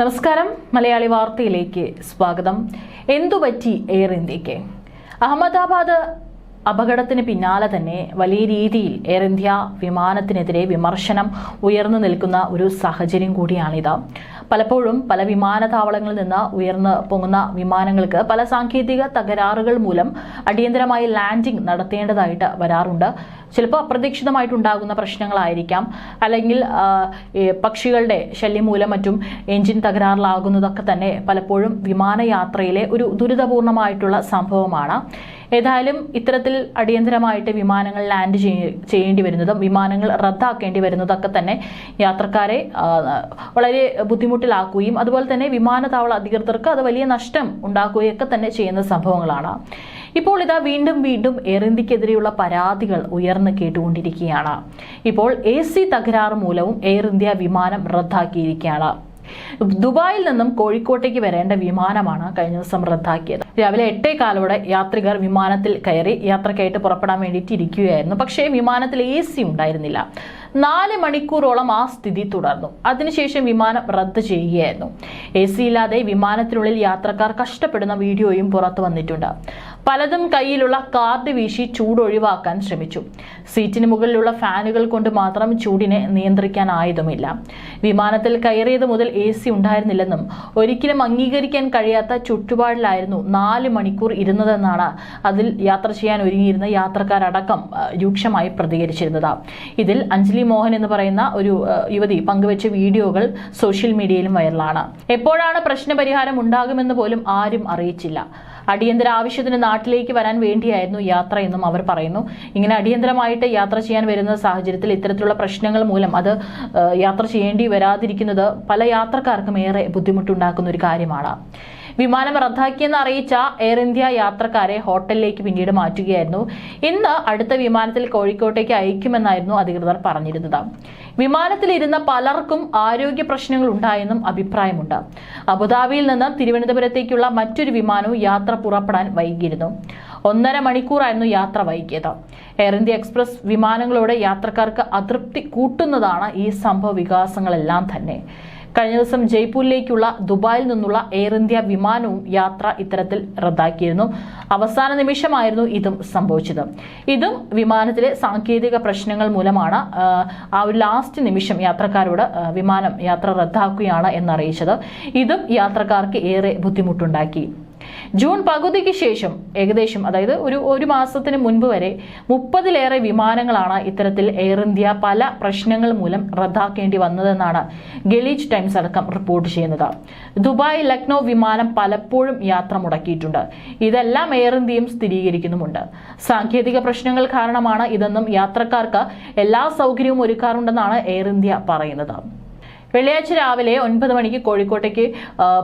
നമസ്കാരം. മലയാളി വാർത്തയിലേക്ക് സ്വാഗതം. എന്തുപറ്റി എയർ ഇന്ത്യയ്ക്ക് അഹമ്മദാബാദ് അപകടത്തിന് പിന്നാലെ തന്നെ വലിയ രീതിയിൽ എയർ ഇന്ത്യ വിമാനത്തിനെതിരെ വിമർശനം ഉയർന്നു നിൽക്കുന്ന ഒരു സാഹചര്യം കൂടിയാണിത്. പലപ്പോഴും പല വിമാനത്താവളങ്ങളിൽ നിന്ന് ഉയർന്നു പൊങ്ങുന്ന വിമാനങ്ങൾക്ക് പല സാങ്കേതിക തകരാറുകൾ മൂലം അടിയന്തരമായി ലാൻഡിംഗ് നടത്തേണ്ടതായിട്ട് വരാറുണ്ട്. ചിലപ്പോൾ അപ്രതീക്ഷിതമായിട്ടുണ്ടാകുന്ന പ്രശ്നങ്ങളായിരിക്കാം. അല്ലെങ്കിൽ പക്ഷികളുടെ ശല്യം മൂലം മറ്റും എഞ്ചിൻ തകരാറിലാകുന്നതൊക്കെ തന്നെ പലപ്പോഴും വിമാനയാത്രയിലെ ഒരു ദുരിതപൂർണമായിട്ടുള്ള സംഭവമാണ്. ഏതായാലും ഇത്തരത്തിൽ അടിയന്തരമായിട്ട് വിമാനങ്ങൾ ലാൻഡ് ചെയ്യ- ചെയ്യേണ്ടി വരുന്നതും വിമാനങ്ങൾ റദ്ദാക്കേണ്ടി വരുന്നതൊക്കെ തന്നെ യാത്രക്കാരെ വളരെ ബുദ്ധിമുട്ടിലാക്കുകയും അതുപോലെ തന്നെ വിമാനത്താവള അധികൃതർക്ക് അത് വലിയ നഷ്ടം ഉണ്ടാക്കുകയൊക്കെ തന്നെ ചെയ്യുന്ന സംഭവങ്ങളാണ്. ഇപ്പോൾ ഇതാ വീണ്ടും വീണ്ടും എയർ പരാതികൾ ഉയർന്നു കേട്ടുകൊണ്ടിരിക്കുകയാണ്. ഇപ്പോൾ എ സി തകരാറ് മൂലവും എയർ ഇന്ത്യ വിമാനം റദ്ദാക്കിയിരിക്കുകയാണ്. ദുബായിൽ നിന്നും കോഴിക്കോട്ടേക്ക് വരേണ്ട വിമാനമാണ് കഴിഞ്ഞ ദിവസം റദ്ദാക്കിയത്. രാവിലെ എട്ടേ കാലോടെ യാത്രികർ വിമാനത്തിൽ കയറി യാത്രക്കായിട്ട് പുറപ്പെടാൻ വേണ്ടിയിട്ട് ഇരിക്കുകയായിരുന്നു. പക്ഷേ വിമാനത്തിൽ എ സി ഉണ്ടായിരുന്നില്ല. നാല് മണിക്കൂറോളം ആ സ്ഥിതി തുടർന്നു. അതിനുശേഷം വിമാനം റദ്ദ് ചെയ്യുകയായിരുന്നു. എ സി ഇല്ലാതെ വിമാനത്തിനുള്ളിൽ യാത്രക്കാർ കഷ്ടപ്പെടുന്ന വീഡിയോയും പുറത്തു വന്നിട്ടുണ്ട്. പലതും കയ്യിലുള്ള കാർഡ് വീശി ചൂടൊഴിവാക്കാൻ ശ്രമിച്ചു. സീറ്റിന് മുകളിലുള്ള ഫാനുകൾ കൊണ്ട് മാത്രം ചൂടിനെ നിയന്ത്രിക്കാനായതുമില്ല. വിമാനത്തിൽ കയറിയത് മുതൽ എ സി ഉണ്ടായിരുന്നില്ലെന്നും ഒരിക്കലും അംഗീകരിക്കാൻ കഴിയാത്ത ചുറ്റുപാടിലായിരുന്നു നാല് മണിക്കൂർ ഇരുന്നതെന്നാണ് അതിൽ യാത്ര ചെയ്യാൻ ഒരുങ്ങിയിരുന്ന യാത്രക്കാരടക്കം രൂക്ഷമായി പ്രതികരിച്ചിരുന്നത്. ഇതിൽ അഞ്ജലി മോഹൻ എന്ന് പറയുന്ന ഒരു യുവതി പങ്കുവച്ച വീഡിയോകൾ സോഷ്യൽ മീഡിയയിലും വൈറലാണ്. എപ്പോഴാണ് പ്രശ്നപരിഹാരം ഉണ്ടാകുമെന്ന് പോലും ആരും അറിയിച്ചില്ല. അടിയന്തര ആവശ്യത്തിന് നാട്ടിലേക്ക് വരാൻ വേണ്ടിയായിരുന്നു യാത്ര എന്നും അവർ പറയുന്നു. ഇങ്ങനെ അടിയന്തരമായിട്ട് യാത്ര ചെയ്യാൻ വരുന്ന സാഹചര്യത്തിൽ ഇത്തരത്തിലുള്ള പ്രശ്നങ്ങൾ മൂലം അത് യാത്ര ചെയ്യേണ്ടി വരാതിരിക്കുന്നത് പല യാത്രക്കാർക്കും ഏറെ ബുദ്ധിമുട്ടുണ്ടാക്കുന്ന ഒരു കാര്യമാണ്. വിമാനം റദ്ദാക്കിയെന്ന് അറിയിച്ച എയർ ഇന്ത്യ യാത്രക്കാരെ ഹോട്ടലിലേക്ക് പിന്നീട് മാറ്റുകയായിരുന്നു. ഇന്ന് അടുത്ത വിമാനത്തിൽ കോഴിക്കോട്ടേക്ക് അയക്കുമെന്നായിരുന്നു അധികൃതർ പറഞ്ഞിരുന്നത്. വിമാനത്തിലിരുന്ന പലർക്കും ആരോഗ്യ പ്രശ്നങ്ങൾ ഉണ്ടായെന്നും അഭിപ്രായമുണ്ട്. അബുദാബിയിൽ നിന്ന് തിരുവനന്തപുരത്തേക്കുള്ള മറ്റൊരു വിമാനവും യാത്ര പുറപ്പെടാൻ വൈകിയിരുന്നു. ഒന്നര മണിക്കൂറായിരുന്നു യാത്ര വൈകിയത്. എയർ ഇന്ത്യ എക്സ്പ്രസ് വിമാനങ്ങളോട് യാത്രക്കാർക്ക് അതൃപ്തി കൂട്ടുന്നതാണ് ഈ സംഭവ വികാസങ്ങളെല്ലാം തന്നെ. കഴിഞ്ഞ ദിവസം ജയ്പൂരിലേക്കുള്ള ദുബായിൽ നിന്നുള്ള എയർ ഇന്ത്യ വിമാനവും യാത്ര ഇത്തരത്തിൽ റദ്ദാക്കിയിരുന്നു. അവസാന നിമിഷമായിരുന്നു ഇതും സംഭവിച്ചത്. ഇതും വിമാനത്തിലെ സാങ്കേതിക പ്രശ്നങ്ങൾ മൂലമാണ് ആ, ഒരു ലാസ്റ്റ് നിമിഷം യാത്രക്കാരോട് വിമാനം യാത്ര റദ്ദാക്കുകയാണ് എന്നറിയിച്ചത്. ഇതും യാത്രക്കാർക്ക് ഏറെ ബുദ്ധിമുട്ടുണ്ടാക്കി. ജൂൺ പകുതിക്ക് ശേഷം ഏകദേശം അതായത് ഒരു ഒരു മാസത്തിന് മുൻപ് വരെ മുപ്പതിലേറെ വിമാനങ്ങളാണ് ഇത്തരത്തിൽ എയർ ഇന്ത്യ പല പ്രശ്നങ്ങൾ മൂലം റദ്ദാക്കേണ്ടി വന്നതെന്നാണ് ഗലീജ് ടൈംസ് അടക്കം റിപ്പോർട്ട് ചെയ്യുന്നത്. ദുബായ് ലക്നൗ വിമാനം പലപ്പോഴും യാത്ര മുടക്കിയിട്ടുണ്ട്. ഇതെല്ലാം എയർ ഇന്ത്യയും സ്ഥിരീകരിക്കുന്നുമുണ്ട്. സാങ്കേതിക പ്രശ്നങ്ങൾ കാരണമാണ് ഇതെന്നും യാത്രക്കാർക്ക് എല്ലാ സൗകര്യവും ഒരുക്കാറുണ്ടെന്നാണ് എയർ ഇന്ത്യ പറയുന്നത്. വെള്ളിയാഴ്ച രാവിലെ ഒൻപത് മണിക്ക് കോഴിക്കോട്ടേക്ക്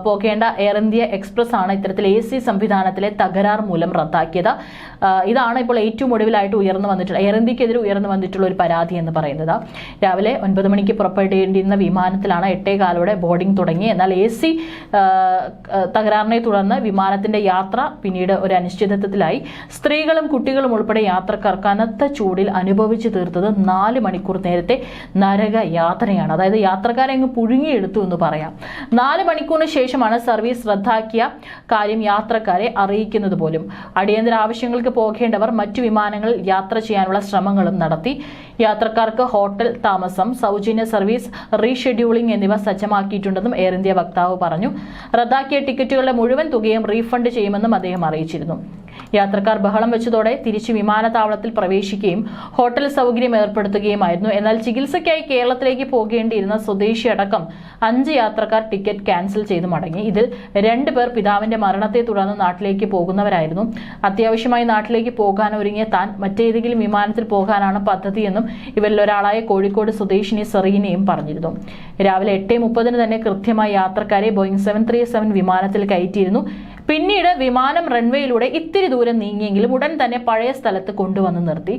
പോകേണ്ട എയർ ഇന്ത്യ എക്സ്പ്രസ് ആണ് ഇത്തരത്തിൽ എ സി സംവിധാനത്തിലെ തകരാർ മൂലം റദ്ദാക്കിയത്. ഇതാണ് ഇപ്പോൾ ഏറ്റവും ഒടുവിലായിട്ട് ഉയർന്നു വന്നിട്ടുള്ള എയർ ഇന്ത്യക്കെതിരെ ഉയർന്നു വന്നിട്ടുള്ള ഒരു പരാതി എന്ന് പറയുന്നത്. രാവിലെ ഒൻപത് മണിക്ക് പുറപ്പെടേണ്ടിയിരുന്ന വിമാനത്തിലാണ് എട്ടേ കാലോടെ ബോർഡിംഗ് തുടങ്ങി. എന്നാൽ എ സി തകരാറിനെ തുടർന്ന് വിമാനത്തിന്റെ യാത്ര പിന്നീട് ഒരു അനിശ്ചിതത്വത്തിലായി. സ്ത്രീകളും കുട്ടികളും ഉൾപ്പെടെ യാത്രക്കാർ കനത്ത ചൂടിൽ അനുഭവിച്ചു തീർത്തത് നാല് മണിക്കൂർ നേരത്തെ നരക യാത്രയാണ്. അതായത് യാത്രക്കാരെ അങ്ങ് പുഴുങ്ങിയെടുത്തു എന്ന് പറയാം. നാല് മണിക്കൂറിന് ശേഷമാണ് സർവീസ് റദ്ദാക്കിയ കാര്യം യാത്രക്കാരെ അറിയിക്കുന്നത് പോലും. അടിയന്തര ആവശ്യങ്ങൾക്ക് പോകേണ്ടവർ മറ്റു വിമാനങ്ങളിൽ യാത്ര ചെയ്യാനുള്ള ശ്രമങ്ങളും നടത്തി. യാത്രക്കാർക്ക് ഹോട്ടൽ താമസം സൗജന്യ സർവീസ് റീഷെഡ്യൂളിംഗ് എന്നിവ സജ്ജമാക്കിയിട്ടുണ്ടെന്നും എയർ ഇന്ത്യ വക്താവ് പറഞ്ഞു. റദ്ദാക്കിയ ടിക്കറ്റുകളുടെ മുഴുവൻ തുകയും റീഫണ്ട് ചെയ്യുമെന്നും അദ്ദേഹം അറിയിച്ചിരുന്നു. യാത്രക്കാർ ബഹളം വെച്ചതോടെ തിരിച്ച് വിമാനത്താവളത്തിൽ പ്രവേശിക്കുകയും ഹോട്ടൽ സൗകര്യം ഏർപ്പെടുത്തുകയുമായിരുന്നു. എന്നാൽ ചികിത്സയ്ക്കായി കേരളത്തിലേക്ക് പോകേണ്ടിയിരുന്ന സ്വദേശി അടക്കം അഞ്ച് യാത്രക്കാർ ടിക്കറ്റ് ക്യാൻസൽ ചെയ്തു മടങ്ങി. ഇതിൽ രണ്ടു പേർ പിതാവിന്റെ മരണത്തെ തുടർന്ന് നാട്ടിലേക്ക് പോകുന്നവരായിരുന്നു. അത്യാവശ്യമായി നാട്ടിലേക്ക് പോകാൻ ഒരുങ്ങിയ താൻ മറ്റേതെങ്കിലും വിമാനത്തിൽ പോകാനാണ് പദ്ധതിയെന്നും ഇവരിൽ ഒരാളായ കോഴിക്കോട് സ്വദേശിനി സെറീനയും പറഞ്ഞിരുന്നു. രാവിലെ എട്ട് മുപ്പതിന് തന്നെ കൃത്യമായി യാത്രക്കാരെ ബോയിങ് സെവൻ ത്രീ സെവൻ വിമാനത്തിൽ കയറ്റിയിരുന്നു. പിന്നീട് വിമാനം റൺവേയിലൂടെ ഇത്തിരി ദൂരം നീങ്ങിയെങ്കിലും ഉടൻ തന്നെ പഴയ സ്ഥലത്ത് കൊണ്ടുവന്ന് നിർത്തി.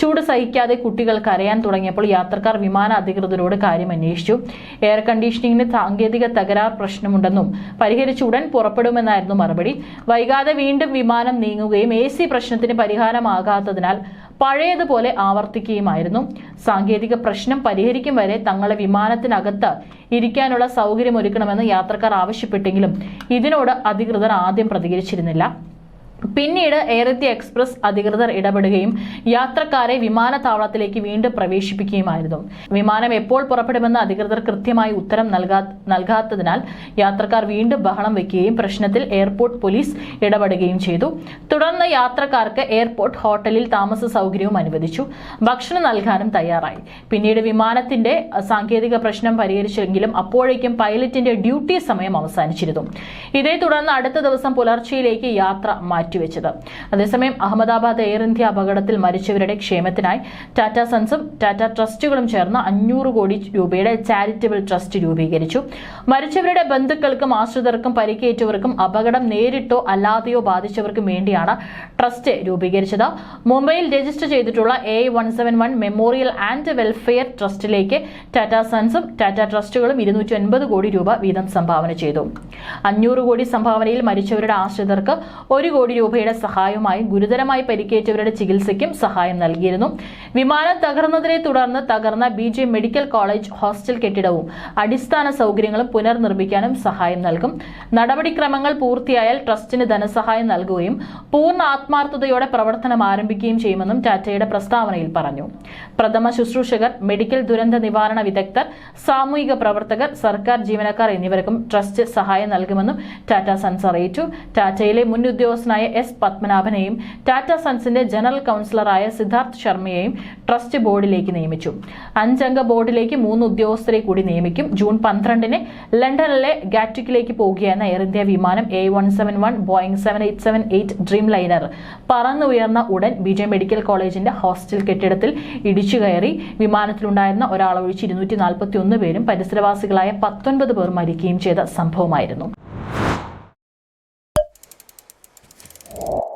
ചൂട് സഹിക്കാതെ കുട്ടികൾ കരയാൻ തുടങ്ങിയപ്പോൾ യാത്രക്കാർ വിമാന അധികൃതരോട് കാര്യം അന്വേഷിച്ചു. എയർ കണ്ടീഷനിങ്ങിന് സാങ്കേതിക തകരാർ പ്രശ്നമുണ്ടെന്നും പരിഹരിച്ച് ഉടൻ പുറപ്പെടുമെന്നായിരുന്നു മറുപടി. വൈകാതെ വീണ്ടും വിമാനം നീങ്ങുകയും എ സി പ്രശ്നത്തിന് പരിഹാരമാകാത്തതിനാൽ പഴയതുപോലെ ആവർത്തിക്കുകയുമായിരുന്നു. സാങ്കേതിക പ്രശ്നം പരിഹരിക്കും വരെ തങ്ങളെ വിമാനത്തിനകത്ത് ഇരിക്കാനുള്ള സൗകര്യമൊരുക്കണമെന്ന് യാത്രക്കാർ ആവശ്യപ്പെട്ടെങ്കിലും ഇതിനോട് അധികൃതർ ആദ്യം പ്രതികരിച്ചിരുന്നില്ല. പിന്നീട് എയർ ഇന്ത്യ എക്സ്പ്രസ് അധികൃതർ ഇടപെടുകയും യാത്രക്കാരെ വിമാനത്താവളത്തിലേക്ക് വീണ്ടും പ്രവേശിപ്പിക്കുകയുമായിരുന്നു. വിമാനം എപ്പോൾ പുറപ്പെടുമെന്ന് അധികൃതർ കൃത്യമായി ഉത്തരം നൽകാ നൽകാത്തതിനാൽ യാത്രക്കാർ വീണ്ടും ബഹളം വയ്ക്കുകയും പ്രശ്നത്തിൽ എയർപോർട്ട് പോലീസ് ഇടപെടുകയും ചെയ്തു. തുടർന്ന് യാത്രക്കാർക്ക് എയർപോർട്ട് ഹോട്ടലിൽ താമസ സൗകര്യവും അനുവദിച്ചു. ഭക്ഷണം നൽകാനും തയ്യാറായി. പിന്നീട് വിമാനത്തിന്റെ സാങ്കേതിക പ്രശ്നം പരിഹരിച്ചെങ്കിലും അപ്പോഴേക്കും പൈലറ്റിന്റെ ഡ്യൂട്ടി സമയം അവസാനിച്ചിരുന്നു. ഇതേ തുടർന്ന് അടുത്ത ദിവസം പുലർച്ചെയിലേക്ക് യാത്ര മാറ്റിവെച്ചത്. അതേസമയം അഹമ്മദാബാദ് എയർ ഇന്ത്യ അപകടത്തിൽ മരിച്ചവരുടെ ക്ഷേമത്തിനായി ടാറ്റ സൺസും ടാറ്റ ട്രസ്റ്റുകളും ചേർന്ന് അഞ്ഞൂറ് കോടി രൂപയുടെ ചാരിറ്റബിൾ ട്രസ്റ്റ് രൂപീകരിച്ചു. മരിച്ചവരുടെ ബന്ധുക്കൾക്കും ആശ്രിതർക്കും പരിക്കേറ്റവർക്കും അപകടം നേരിട്ടോ അല്ലാതെയോ ബാധിച്ചവർക്കും വേണ്ടിയാണ് ട്രസ്റ്റ് രൂപീകരിച്ചത്. മുംബൈയിൽ രജിസ്റ്റർ ചെയ്തിട്ടുള്ള A one seven one memorial and welfare ട്രസ്റ്റിലേക്ക് Tata സൺസും ടാറ്റ ട്രസ്റ്റുകളും ഇരുന്നൂറ്റി ഒൻപത് കോടി രൂപ വീതം സംഭാവന ചെയ്തു. അഞ്ഞൂറ് കോടി സംഭാവനയിൽ മരിച്ചവരുടെ ആശ്രിതർക്ക് ഒരു കോടി രൂപയുടെ സഹായവുമായി ഗുരുതരമായി പരിക്കേറ്റവരുടെ ചികിത്സയ്ക്കും സഹായം നൽകിയിരുന്നു. വിമാനം തകർന്നതിനെ തുടർന്ന് തകർന്ന ബി മെഡിക്കൽ കോളേജ് ഹോസ്റ്റൽ കെട്ടിടവും അടിസ്ഥാന സൗകര്യങ്ങളും പുനർനിർമ്മിക്കാനും സഹായം നൽകും. നടപടിക്രമങ്ങൾ പൂർത്തിയായാൽ ട്രസ്റ്റിന് ധനസഹായം നൽകുകയും പൂർണ ആത്മാർത്ഥതയോടെ പ്രവർത്തനം ആരംഭിക്കുകയും ചെയ്യുമെന്നും ടാറ്റയുടെ പ്രസ്താവനയിൽ പറഞ്ഞു. പ്രഥമ ശുശ്രൂഷകർ മെഡിക്കൽ ദുരന്ത നിവാരണ വിദഗ്ധർ സാമൂഹിക പ്രവർത്തകർ സർക്കാർ ജീവനക്കാർ എന്നിവർക്കും ട്രസ്റ്റ് സഹായം നൽകുമെന്നും ടാറ്റ സൺസ് അറിയിച്ചു. ടാറ്റയിലെ മുൻ ഉദ്യോഗസ്ഥനായ എസ് പത്മനാഭനെയും ടാറ്റ സൺസിന്റെ ജനറൽ കൗൺസിലറായ സിദ്ധാർത്ഥ് ശർമ്മയെയും ട്രസ്റ്റ് ബോർഡിലേക്ക് നിയമിച്ചു. അഞ്ചംഗ ബോർഡിലേക്ക് മൂന്ന് ഉദ്യോഗസ്ഥരെ കൂടി നിയമിക്കും. ജൂൺ പന്ത്രണ്ടിന് ലണ്ടനിലെ ഗാറ്റിക്കിലേക്ക് പോകുകയെന്ന എയർ ഇന്ത്യ വിമാനം A one seven one Boeing seven eight seven eight Dreamliner പറന്നുയർന്ന ഉടൻ വിജയ മെഡിക്കൽ കോളേജിന്റെ ഹോസ്റ്റൽ കെട്ടിടത്തിൽ ഇടിച്ചു കയറി. വിമാനത്തിലുണ്ടായിരുന്ന ഒരാളൊഴിച്ച് ഇരുന്നൂറ്റി നാൽപ്പത്തി ഒന്ന് പേരും പരിസരവാസികളായ പത്തൊൻപത് പേർ മരിക്കുകയും ചെയ്ത സംഭവമായിരുന്നു. you